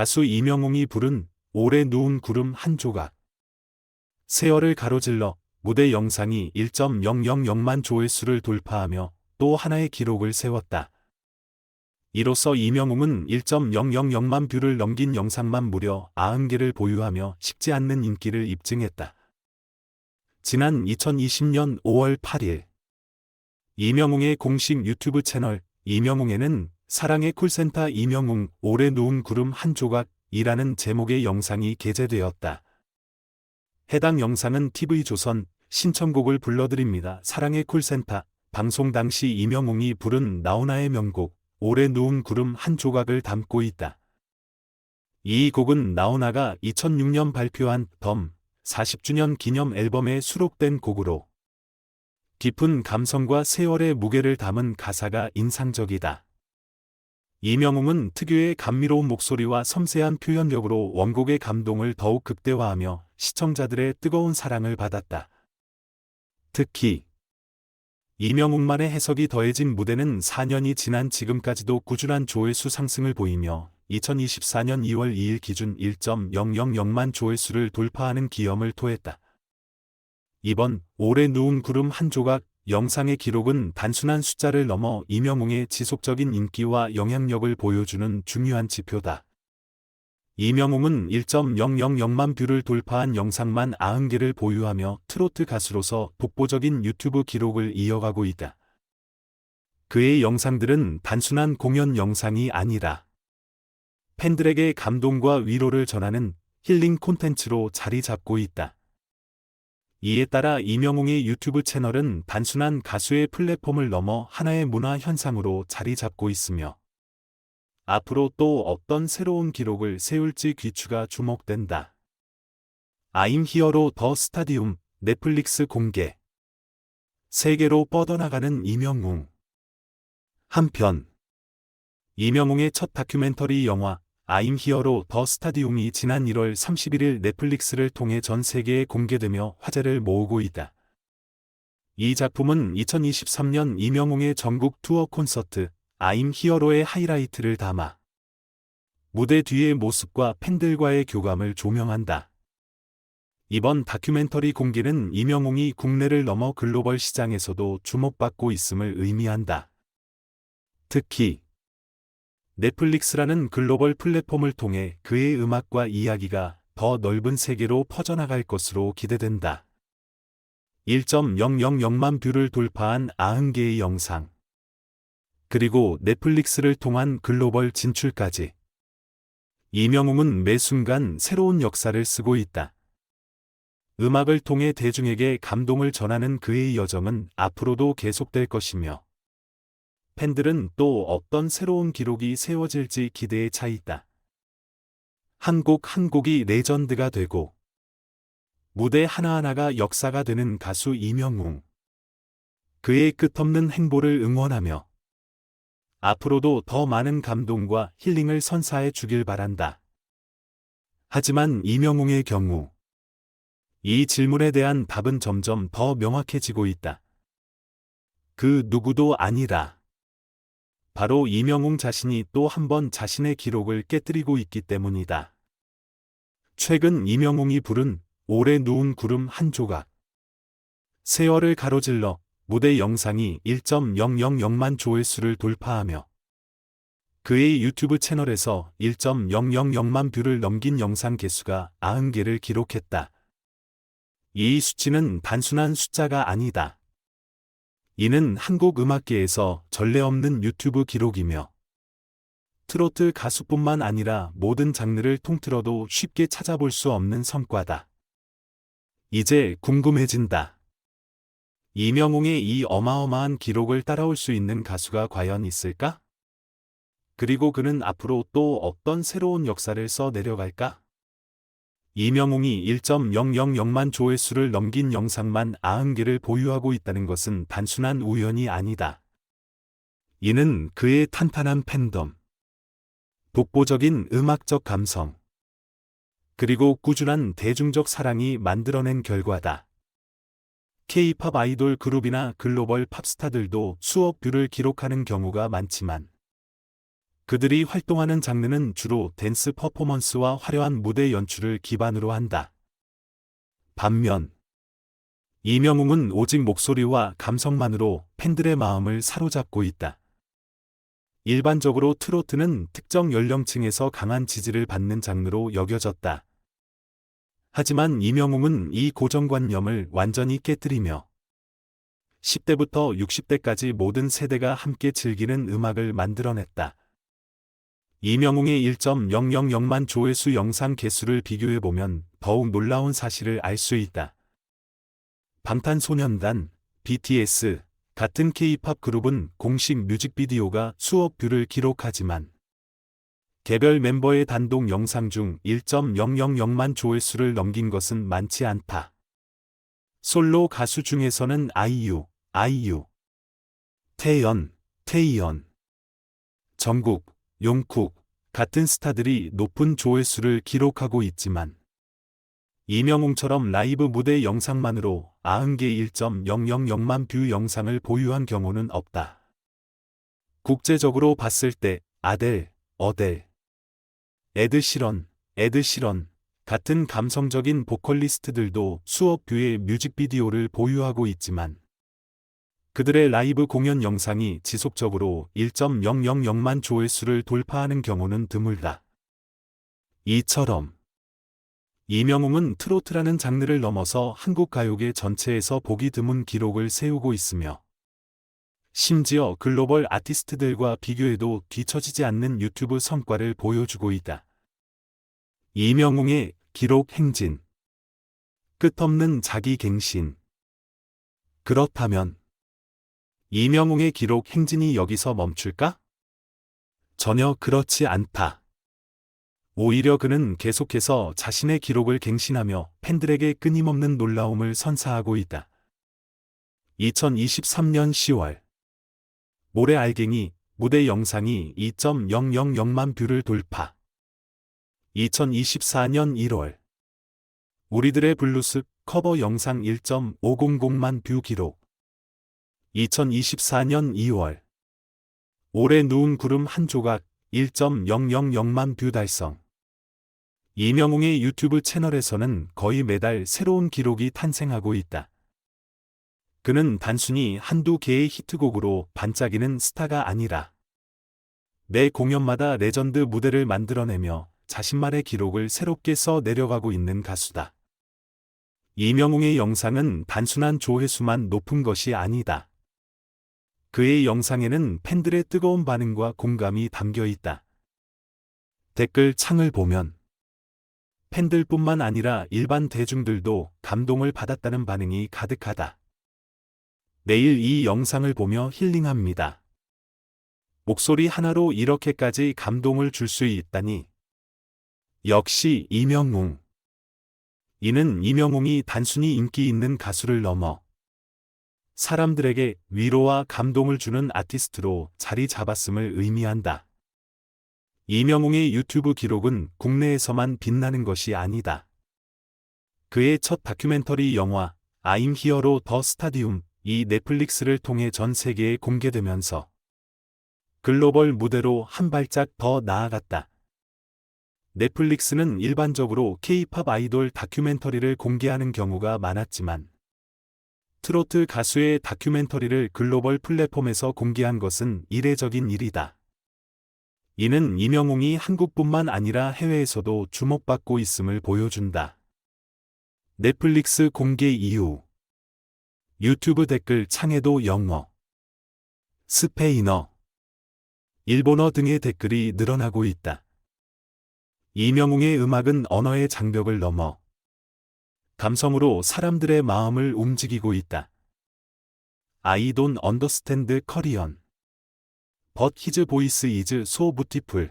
가수 이명웅이 부른 오래 누운 구름 한 조각. 세월을 가로질러 무대 영상이 1.000만 조회수를 돌파하며 또 하나의 기록을 세웠다. 이로써 이명웅은 1.000만 뷰를 넘긴 영상만 무려 90개를 보유하며 식지 않는 인기를 입증했다. 지난 2020년 5월 8일 이명웅의 공식 유튜브 채널 이명웅에는 사랑의 쿨센터 이명웅 오래 누운 구름 한 조각이라는 제목의 영상이 게재되었다. 해당 영상은 TV조선 신청곡을 불러드립니다. 사랑의 쿨센터 방송 당시 이명웅이 부른 나훈아의 명곡 오래 누운 구름 한 조각을 담고 있다. 이 곡은 나훈아가 2006년 발표한 덤 40주년 기념 앨범에 수록된 곡으로 깊은 감성과 세월의 무게를 담은 가사가 인상적이다. 이명웅은 특유의 감미로운 목소리와 섬세한 표현력으로 원곡의 감동을 더욱 극대화하며 시청자들의 뜨거운 사랑을 받았다. 특히 이명웅만의 해석이 더해진 무대는 4년이 지난 지금까지도 꾸준한 조회수 상승을 보이며 2024년 2월 2일 기준 1.000만 조회수를 돌파하는 기염을 토했다. 이번 올해 누운 구름 한 조각 영상의 기록은 단순한 숫자를 넘어 이명웅의 지속적인 인기와 영향력을 보여주는 중요한 지표다. 이명웅은 1.000만 뷰를 돌파한 영상만 90개를 보유하며 트로트 가수로서 독보적인 유튜브 기록을 이어가고 있다. 그의 영상들은 단순한 공연 영상이 아니라 팬들에게 감동과 위로를 전하는 힐링 콘텐츠로 자리 잡고 있다. 이에 따라 이명웅의 유튜브 채널은 단순한 가수의 플랫폼을 넘어 하나의 문화 현상으로 자리 잡고 있으며 앞으로 또 어떤 새로운 기록을 세울지 귀추가 주목된다. 아임 히어로 더 스타디움 넷플릭스 공개 세계로 뻗어나가는 이명웅 한편 이명웅의 첫 다큐멘터리 영화 아임 히어로 더 스타디움이 지난 1월 31일 넷플릭스를 통해 전 세계에 공개되며 화제를 모으고 있다. 이 작품은 2023년 이명웅의 전국 투어 콘서트 아임 히어로의 하이라이트를 담아 무대 뒤의 모습과 팬들과의 교감을 조명한다. 이번 다큐멘터리 공개는 이명웅이 국내를 넘어 글로벌 시장에서도 주목받고 있음을 의미한다. 특히 넷플릭스라는 글로벌 플랫폼을 통해 그의 음악과 이야기가 더 넓은 세계로 퍼져나갈 것으로 기대된다. 1.000만 뷰를 돌파한 90개의 영상. 그리고 넷플릭스를 통한 글로벌 진출까지. 이명웅은 매 순간 새로운 역사를 쓰고 있다. 음악을 통해 대중에게 감동을 전하는 그의 여정은 앞으로도 계속될 것이며 팬들은 또 어떤 새로운 기록이 세워질지 기대에 차 있다. 한 곡 한 곡이 레전드가 되고 무대 하나하나가 역사가 되는 가수 이명웅. 그의 끝없는 행보를 응원하며 앞으로도 더 많은 감동과 힐링을 선사해 주길 바란다. 하지만 이명웅의 경우 이 질문에 대한 답은 점점 더 명확해지고 있다. 그 누구도 아니라 바로 이명웅 자신이 또 한 번 자신의 기록을 깨뜨리고 있기 때문이다. 최근 이명웅이 부른 오래 누운 구름 한 조각. 세월을 가로질러 무대 영상이 1.000만 조회수를 돌파하며 그의 유튜브 채널에서 1.000만 뷰를 넘긴 영상 개수가 90개를 기록했다. 이 수치는 단순한 숫자가 아니다. 이는 한국 음악계에서 전례 없는 유튜브 기록이며 트로트 가수뿐만 아니라 모든 장르를 통틀어도 쉽게 찾아볼 수 없는 성과다. 이제 궁금해진다. 이명웅의 이 어마어마한 기록을 따라올 수 있는 가수가 과연 있을까? 그리고 그는 앞으로 또 어떤 새로운 역사를 써 내려갈까? 이명웅이 1.000만 조회수를 넘긴 영상만 90개를 보유하고 있다는 것은 단순한 우연이 아니다. 이는 그의 탄탄한 팬덤, 독보적인 음악적 감성, 그리고 꾸준한 대중적 사랑이 만들어낸 결과다. K-팝 아이돌 그룹이나 글로벌 팝스타들도 수억 뷰를 기록하는 경우가 많지만 그들이 활동하는 장르는 주로 댄스 퍼포먼스와 화려한 무대 연출을 기반으로 한다. 반면, 이명웅은 오직 목소리와 감성만으로 팬들의 마음을 사로잡고 있다. 일반적으로 트로트는 특정 연령층에서 강한 지지를 받는 장르로 여겨졌다. 하지만 이명웅은 이 고정관념을 완전히 깨뜨리며 10대부터 60대까지 모든 세대가 함께 즐기는 음악을 만들어냈다. 이명웅의 1.000만 조회수 영상 개수를 비교해보면 더욱 놀라운 사실을 알 수 있다. 방탄소년단, BTS 같은 K-팝 그룹은 공식 뮤직비디오가 수억 뷰를 기록하지만 개별 멤버의 단독 영상 중 1.000만 조회수를 넘긴 것은 많지 않다. 솔로 가수 중에서는 아이유, 아이유, 태연, 태이연, 정국, 용쿡 같은 스타들이 높은 조회수를 기록하고 있지만 이명웅처럼 라이브 무대 영상만으로 90개 1.000만 뷰 영상을 보유한 경우는 없다. 국제적으로 봤을 때 아델, 어델, 에드시런, 에드시런 같은 감성적인 보컬리스트들도 수억 뷰의 뮤직비디오를 보유하고 있지만 그들의 라이브 공연 영상이 지속적으로 1.000만 조회수를 돌파하는 경우는 드물다. 이처럼 이명웅은 트로트라는 장르를 넘어서 한국 가요계 전체에서 보기 드문 기록을 세우고 있으며 심지어 글로벌 아티스트들과 비교해도 뒤처지지 않는 유튜브 성과를 보여주고 있다. 이명웅의 기록 행진 끝없는 자기 갱신 그렇다면 이명웅의 기록 행진이 여기서 멈출까? 전혀 그렇지 않다. 오히려 그는 계속해서 자신의 기록을 갱신하며 팬들에게 끊임없는 놀라움을 선사하고 있다. 2023년 10월 모래 알갱이 무대 영상이 2.000만 뷰를 돌파 2024년 1월 우리들의 블루스 커버 영상 1.500만 뷰 기록 2024년 2월 올해 누운 구름 한 조각 1.000만 뷰 달성 이명웅의 유튜브 채널에서는 거의 매달 새로운 기록이 탄생하고 있다. 그는 단순히 한두 개의 히트곡으로 반짝이는 스타가 아니라 매 공연마다 레전드 무대를 만들어내며 자신만의 기록을 새롭게 써 내려가고 있는 가수다. 이명웅의 영상은 단순한 조회수만 높은 것이 아니다. 그의 영상에는 팬들의 뜨거운 반응과 공감이 담겨 있다. 댓글 창을 보면 팬들뿐만 아니라 일반 대중들도 감동을 받았다는 반응이 가득하다. 매일 이 영상을 보며 힐링합니다. 목소리 하나로 이렇게까지 감동을 줄 수 있다니. 역시 이명웅. 이는 이명웅이 단순히 인기 있는 가수를 넘어 사람들에게 위로와 감동을 주는 아티스트로 자리 잡았음을 의미한다. 이명웅의 유튜브 기록은 국내에서만 빛나는 것이 아니다. 그의 첫 다큐멘터리 영화 아임 히어로 더 스타디움 이 넷플릭스를 통해 전 세계에 공개되면서 글로벌 무대로 한 발짝 더 나아갔다. 넷플릭스는 일반적으로 K-팝 아이돌 다큐멘터리를 공개하는 경우가 많았지만 트로트 가수의 다큐멘터리를 글로벌 플랫폼에서 공개한 것은 이례적인 일이다. 이는 이명웅이 한국뿐만 아니라 해외에서도 주목받고 있음을 보여준다. 넷플릭스 공개 이후 유튜브 댓글 창에도 영어, 스페인어, 일본어 등의 댓글이 늘어나고 있다. 이명웅의 음악은 언어의 장벽을 넘어 감성으로 사람들의 마음을 움직이고 있다. I don't understand Korean. But his voice is so beautiful.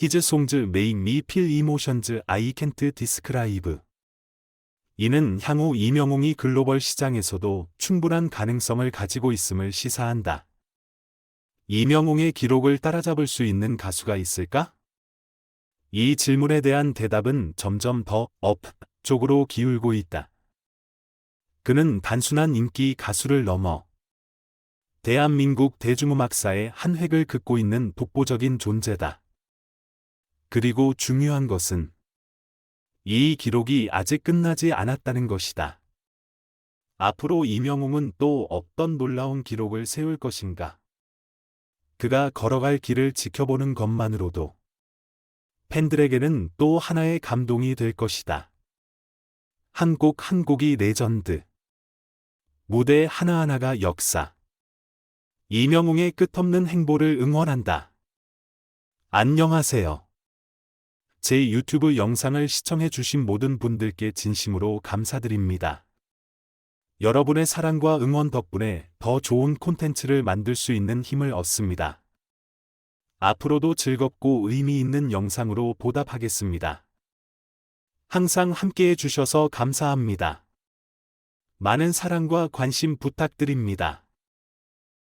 His songs make me feel emotions I can't describe. 이는 향후 이명웅이 글로벌 시장에서도 충분한 가능성을 가지고 있음을 시사한다. 이명웅의 기록을 따라잡을 수 있는 가수가 있을까? 이 질문에 대한 대답은 점점 더 업, 쪽으로 기울고 있다. 그는 단순한 인기 가수를 넘어 대한민국 대중음악사의 한 획을 긋고 있는 독보적인 존재다. 그리고 중요한 것은 이 기록이 아직 끝나지 않았다는 것이다. 앞으로 이명웅은 또 어떤 놀라운 기록을 세울 것인가? 그가 걸어갈 길을 지켜보는 것만으로도 팬들에게는 또 하나의 감동이 될 것이다. 한 곡 한 곡이 레전드. 무대 하나하나가 역사. 이명웅의 끝없는 행보를 응원한다. 안녕하세요. 제 유튜브 영상을 시청해 주신 모든 분들께 진심으로 감사드립니다. 여러분의 사랑과 응원 덕분에 더 좋은 콘텐츠를 만들 수 있는 힘을 얻습니다. 앞으로도 즐겁고 의미 있는 영상으로 보답하겠습니다. 항상 함께해 주셔서 감사합니다. 많은 사랑과 관심 부탁드립니다.